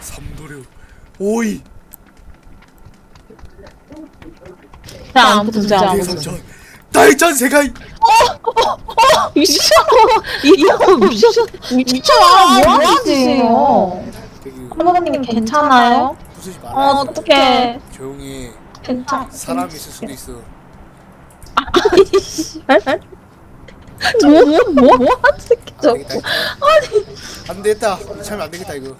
삼도류 오이 자, 아무튼 진짜 아무튼. 대성전 날전 세가이 미쳐. 이거 미쳐. 미쳐. 뭐 하는 짓이에요? 되게 할머님 괜찮아요? 부수지 어, 어떡해. 조용히 해. 괜찮. 사람 있을 수도 있어 뭐, 뭐, 뭐? 하는 새끼 안 저거. 되겠다 안 되겠다. 참안 되겠다 이거.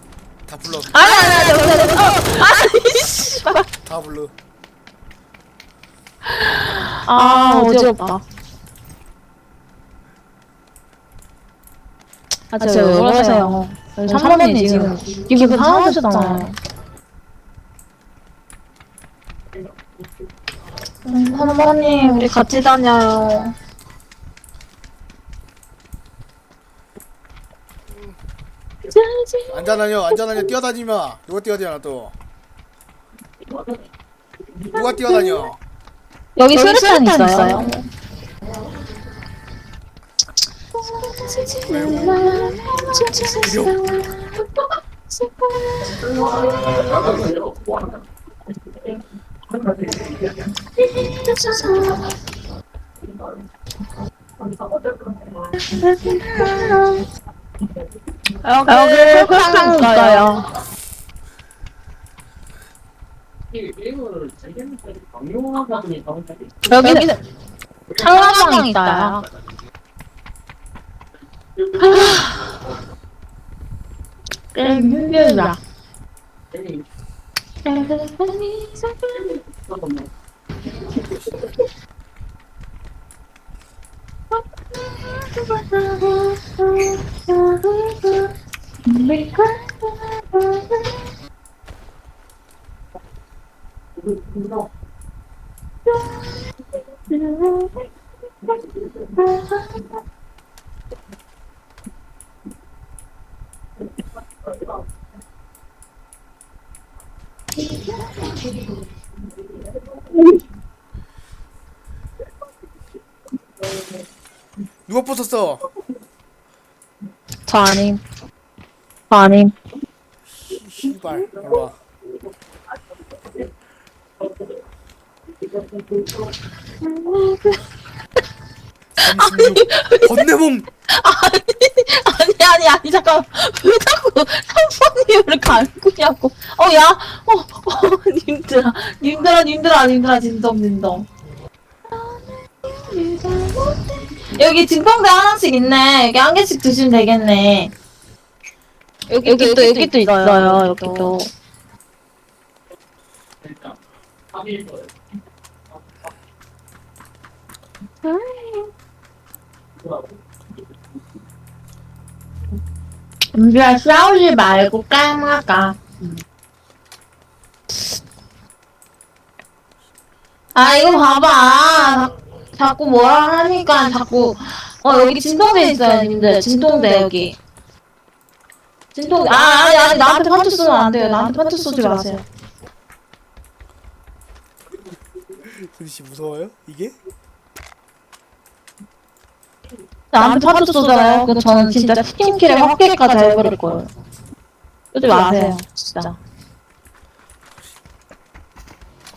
다 불러. 아니, 아니, 아니, 아니, 아니, 아니, 아니, 씨발. 다 불러. 아, 어지럽다. 아, 진짜 왜 그러세요? 3번이 지금 기분 상하셨잖아요. 음, 3번님, 우리 같이 다녀요. 앉아다녀 앉아다녀. 뛰어다니마. 누가 뛰어다녀 또? 누가 뛰어다녀? 여기 수류탄 있어요. 여기 수류탄 있어요. 여기 창가방 있다. 힘들다. 누가 부쉈어 저 아님. 저 아님. 씨발 일로와. 삼십육. 건네봉 아니 아니 아니 잠깐 왜 자꾸 삼촌님을 감꾸냐고. 어야. 어, 어 님들아. 님들아 님들아 님들아. 진정 진정 여기 진통제 하나씩 있네. 여기 한 개씩 드시면 되겠네 여기, 여기 또 여기 또 있어요. 여기 또 은비야 싸우지 말고 까마까 아 이거 봐봐. 자- 자꾸 뭐라 하니까 자꾸 어 여기 진통제 있어요 님들. 진통제 여기 진통제 아 아니 아니 나한테 판투 쓰면 안 돼요. 나한테 판투 쏘지 마세요. 근씨 무서워요? 이게? 나한테 판투 쏘잖아요. 그 저는 진짜 스킨킬에 확대까지 해버릴 거예요. 쏘지 마세요. 진짜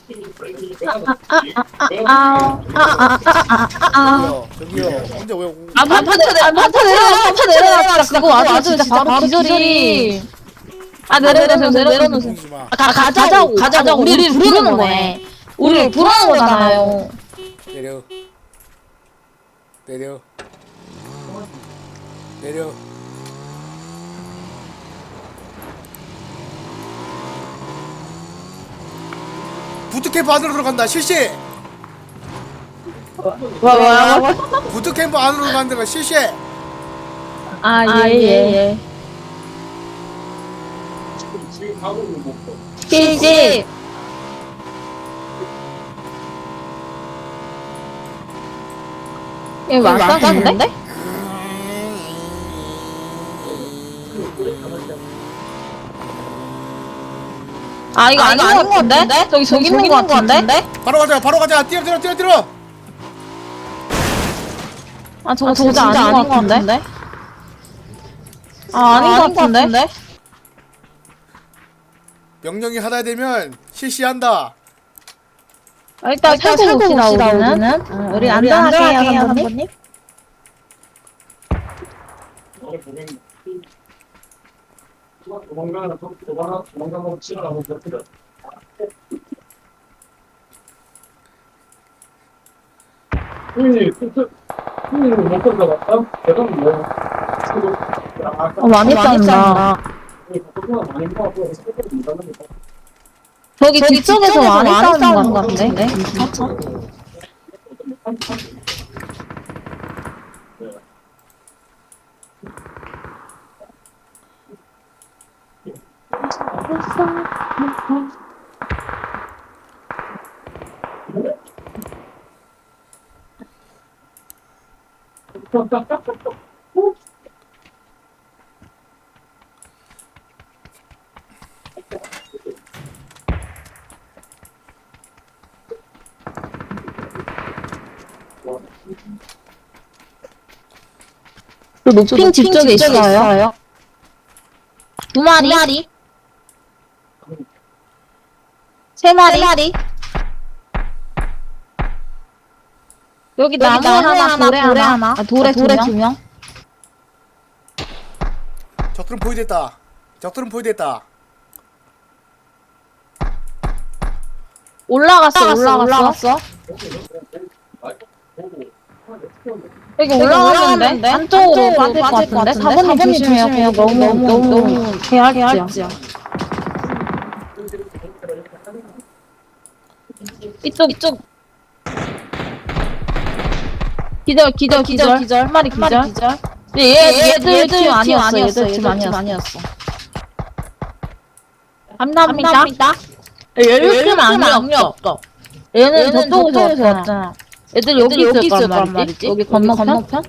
저기요 저기요 혼자 왜 오- 아, 반파 내려, 반파 내려, 반파 내려놨다. 그거 와서 진짜 바로 기절이. 아, 내려놓으세요, 내려놓으세요. 보이지 마 아, 가, 가자고, 가자고. 우리를 부르는 거네. 우리를 부르는 거잖아요. 내려 내려 내려 부트캠프 안으로 들어간다 실시 뭐, 뭐야? 부트캠프 안으로 들어간다 실시 아, 예, 예, 예. 필지. 이거 맞았는데? 아, 이거 아닌 것 같은데? 저기, 저기 있는 것 같은데? 바로 가자 바로 가자 뛰어 뛰어 뛰어 뛰어 아, 저거 진짜, 아닌 것 같은데? 아 아닌 것 같은데? 명령이 하나 되면 실시한다. 아, 일단 살고 봅시다 우리는. 어, 우리 안전하게 해요 한번님. 도망가는 도망가 도망가고 치라고 그랬거든. 못. 대단. 어 많이 못하는 거. 저기 뒤쪽에서 많이 싸우는 것 같은데. 그렇 그 높인 집 쪽에 있어요. 두 마리. 세 마리. 여기 나무 하나, 돌에 하나, 아, 돌에, 두 명. 적들은 보이됐다. 적들은 보이됐다. 올라갔어, 올라갔어. 여기 올라가는데 안쪽으로 빠질 것 같은데 4번님 조심해요. 너무 너무 너무 개할지야. 이쪽 이쪽 기절 기절 기절 기절 한 마리 기절. 얘 얘들 팀 아니었어. 얘들 팀 아니었어. 감사합니다. 얘들 팀 아니었어. 얘는 저쪽에서 왔잖아. 애들 여기 있을 거란 말이지? 여기 건너편?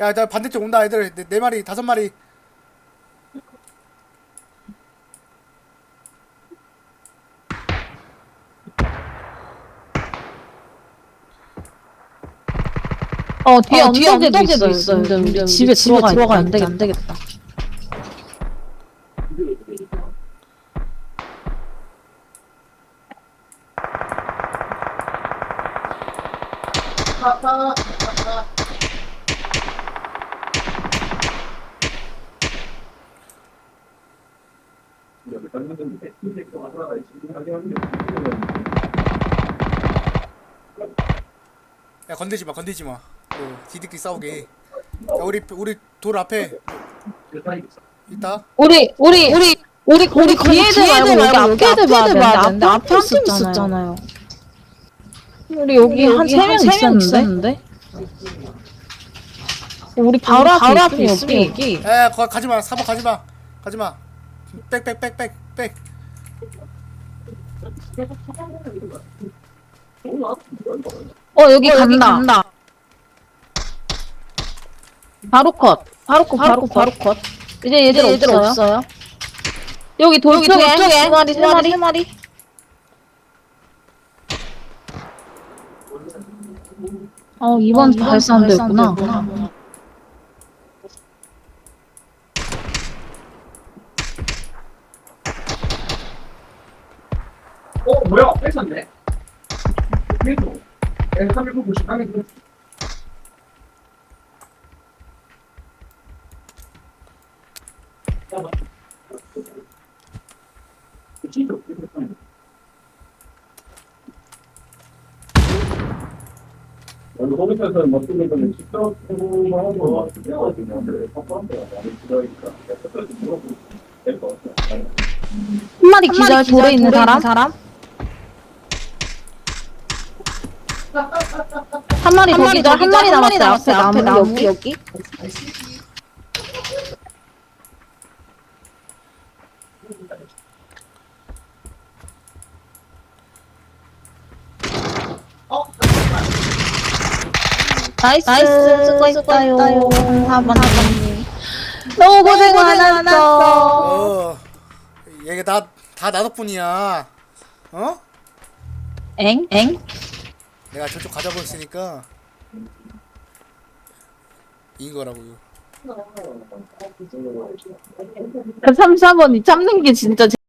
야, 나 반대쪽 온다, 애들. 네, 네 마리, 다섯 마리. 어, 뒤에 어, 뒤에 엉덩이도 있어요. 우리 집에 들어가 안 되겠다. 안 되겠다. 야, 건들지 마, 건들지 마. 그, 지들끼리 싸우게. 야, 우리, 우리 돌 앞에 있다. 우리 우리 우리 우리 우리 뒤에들 말고 여기 앞에들 봐야 되는데 앞에 있었잖아요. 우리 여기 한 세 명 있었는데. 우리 바로 앞에 앞에 여기. 야, 거, 가지 마. 사복 가지 마. 가지 마. 백, 백, 백, 백, 백. 어 여기 간다. 바로 컷. 바로 컷. 바로 컷. 바로 컷. 이제 얘들, 얘들 없어요. 여기 돌 쪽에 세 마리 세 마리 세 마리. 어 이번 발사함도였구나. 어 뭐야? 뺏었네. 그래도 N 390 하면 그 여기 호빗에서 멋지게 좀 직접 하고 뛰어가지고 뻔뻔한 데가 많이 들어있으니까 끝까지 물어보고 될것 같아요. 한 마리 기절 돌에 있는 사람? 한 마리 더 기절 한 마리 남았어요. 앞에 나무 여기 여기. 나이스, 쓰고 있어요. 4번 4번님. 너무 고생 많았어. 어. 얘가 다, 다나 덕분이야. 어? 엥? 엥? 내가 저쪽 가자고 했으니까. 이긴 거라고요. 그 34번이 잡는 게 진짜